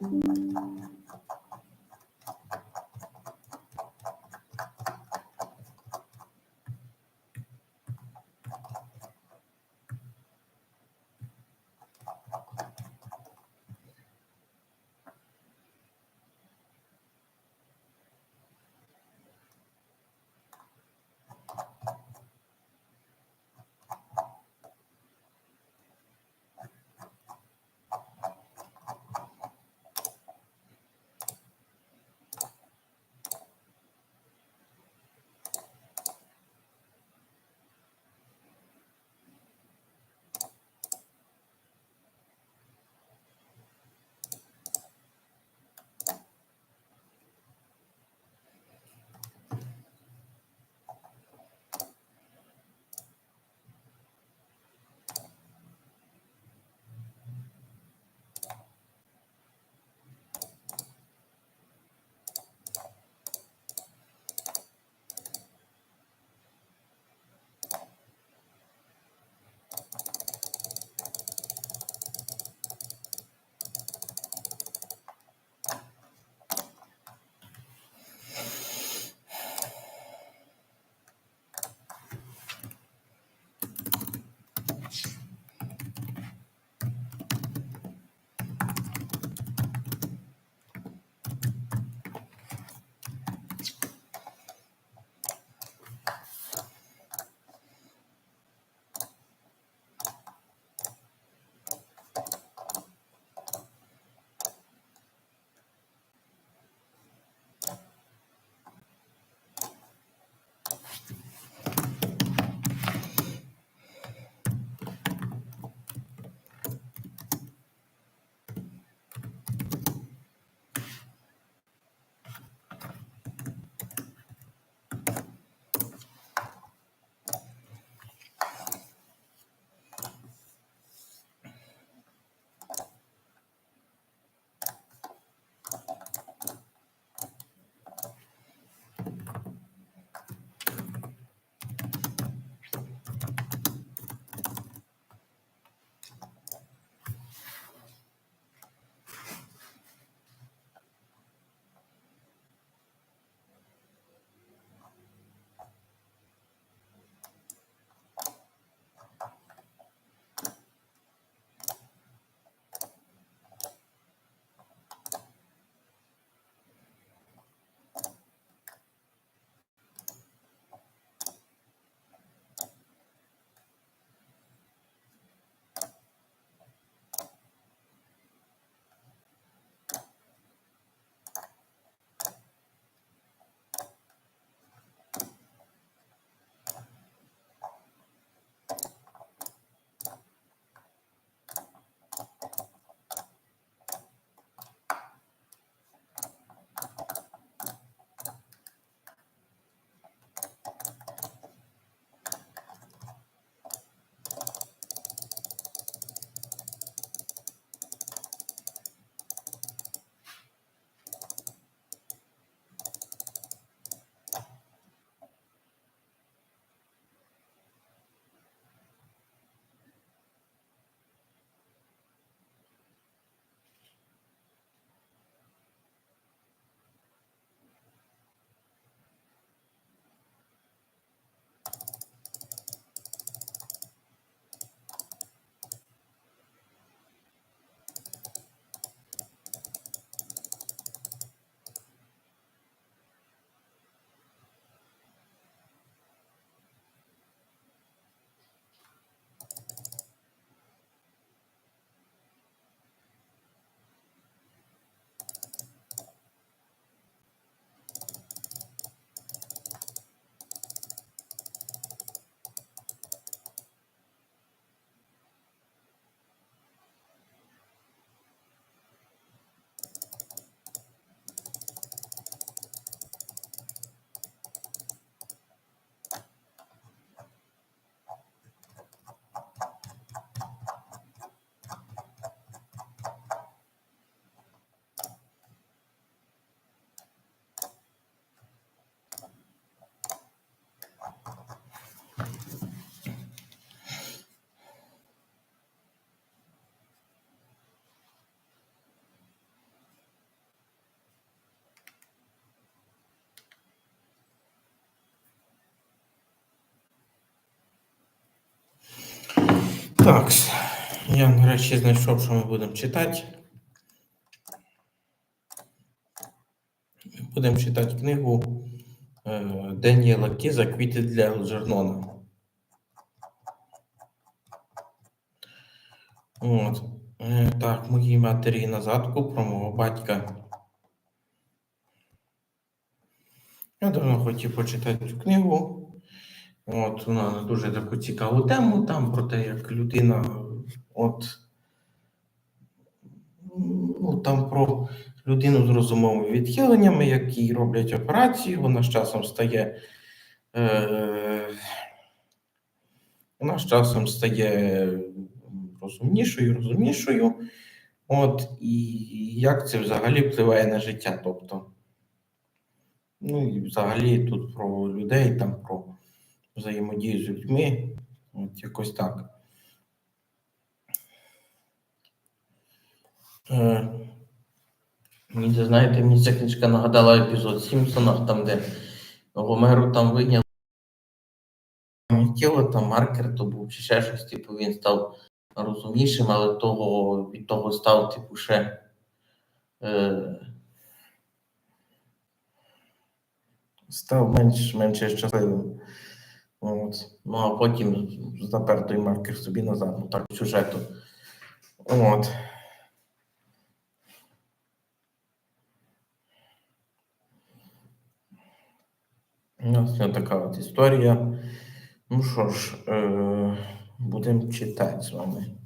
うん。Так, я нарешті знайшов, що ми будемо читати. Будемо читати книгу е, Деніела Кіза Квіти для Елджернона. От. Е, Так, моїй матері на задку про мого батька. Я давно хотів почитати цю книгу. От вона на дуже таку цікаву тему, там про те, як людина, от ну, там про людину з розумовими відхиленнями, які роблять операції, вона з часом стає. Е, вона з часом стає розумнішою, розумнішою. От, і як це взагалі впливає на життя? Тобто, ну і взагалі тут про людей, там про взаємодію з людьми. От якось так. Мені знаєте, мені ця книжка нагадала епізод Сімпсонах, там, де Гомеру там вийняли тіло, там маркер то був чи ще щось, типу, він став розумнішим, але того, від того став, типу, ще. Е, став менш, менше щасливим. От. Ну, а потім запер той маркер собі назад, ну так, сюжету. От. У нас така от історія. Ну що ж, е, будемо читати з вами. Е,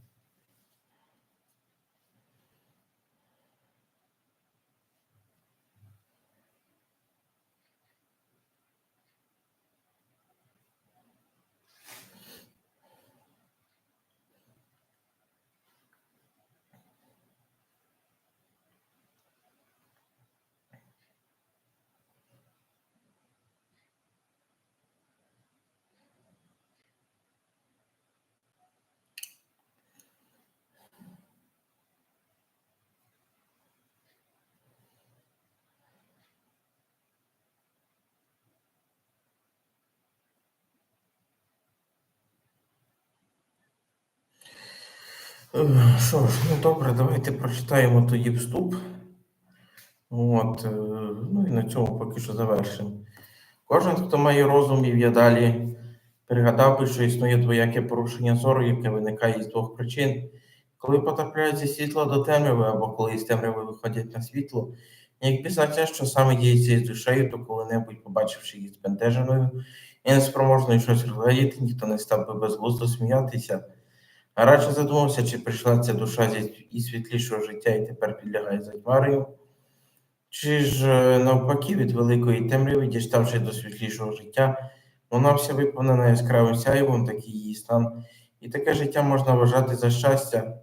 Що ж, ну добре, давайте прочитаємо тоді вступ. От, е, ну і на цьому поки що завершимо. Кожен, хто має розум і далі, пригадав би, що існує двояке порушення зору, яке виникає із двох причин. Коли потрапляють зі світла до темряви, або коли із темряви виходять на світло, як пізнаття, що саме діється із душею, то коли-небудь, побачивши її збентеженою і неспроможною щось розглядіти, ніхто не став би безглуздо сміятися. А радше задумався, чи прийшла ця душа зі світлішого життя і тепер підлягає затьмарою, чи ж е, навпаки від великої темряви, діставши до світлішого життя, вона вся виповнена яскравим сяйвом, такий її стан, і таке життя можна вважати за щастя.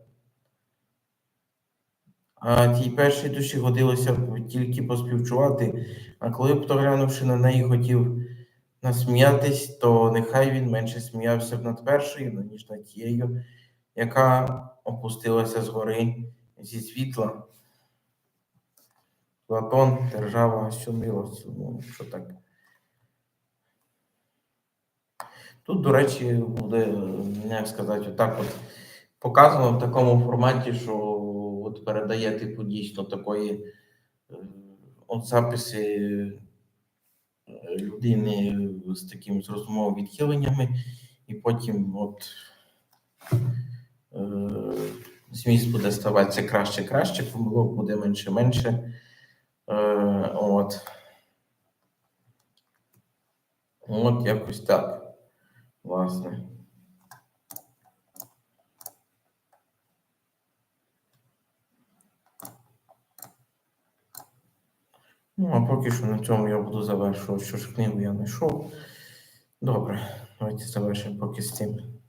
А тій першій душі годилося б тільки поспівчувати, а коли б, то глянувши на неї, хотів насміятись, то нехай він менше сміявся б над першою, ніж над тією, яка опустилася згори зі світла. Платон, держава, що милость, ну, що так. Тут, до речі, буде, як сказати, отак от показано в такому форматі, що от передає, типу, дійсно такої е, от записи е, людини з таким з відхиленнями, і потім от зміст буде ставатися краще краще, помилок буде менше менше. Е, От. От якось так. Власне. Ну, а поки що на цьому я буду завершувати, що ж книгу я знайшов. Добре, давайте завершимо поки з цим.